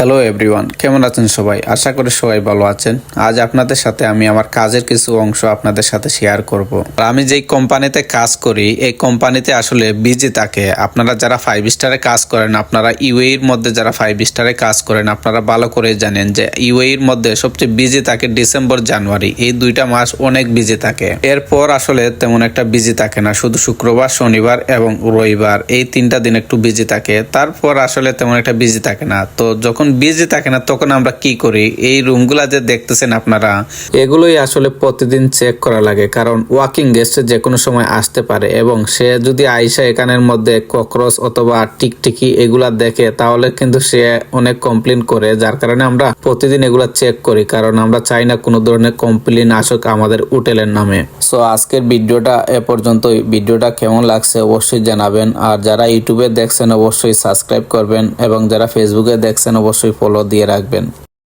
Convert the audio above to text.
Hello everyone কেমন আছেন সবাই? আশা করি সবাই ভালো আছেন। আজ আপনাদের সাথে আমি আমার কাজের কিছু অংশ আপনাদের সাথে শেয়ার করব। আমি যেই কোম্পানিতে কাজ করি, এই কোম্পানিতে আসলে বিজি থাকে। আপনারা যারা ফাইভ স্টারে কাজ করেন, আপনারা ইউএর মধ্যে যারা ফাইভ স্টারে কাজ করেন, আপনারা ভালো করে জানেন যে ইউএর মধ্যে সবচেয়ে বিজি থাকে ডিসেম্বর জানুয়ারি এই দুইটা মাস অনেক বিজি থাকে। এরপর আসলে তেমন একটা বিজি থাকে না। শুধু শুক্রবার, শনিবার এবং রবিবার। এই তিনটা দিন একটু বিজি থাকে। তারপর আসলে তেমন একটা বিজি থাকে না। তো যখন বিজি থাকে না, তখন আমরা কি করি? এই রুমগুলা যে দেখতেছেন আপনারা, এগুলোই আসলে প্রতিদিন চেক করা লাগে। কারণ ওয়াকিং গেস্ট যে কোনো সময় আসতে পারে এবং সে যদি আইসা এখানের মধ্যে ককরোচ অথবা টিকটিকি এগুলা দেখে, তাহলে কিন্তু সে অনেক কমপ্লেন করে। যার কারণে আমরা প্রতিদিন এগুলা চেক করি। কারণ আমরা চাই না কোনো ধরনের কমপ্লেন আসুক আমাদের হোটেলের নামে। সো আজকের ভিডিওটা এ পর্যন্তই। ভিডিওটা কেমন লাগছে অবশ্যই জানাবেন। আর যারা ইউটিউবে দেখছেন, অবশ্যই সাবস্ক্রাইব করবেন। এবং যারা ফেসবুকে দেখছেন অবশ্যই ফলো দিয়ে রাখবেন।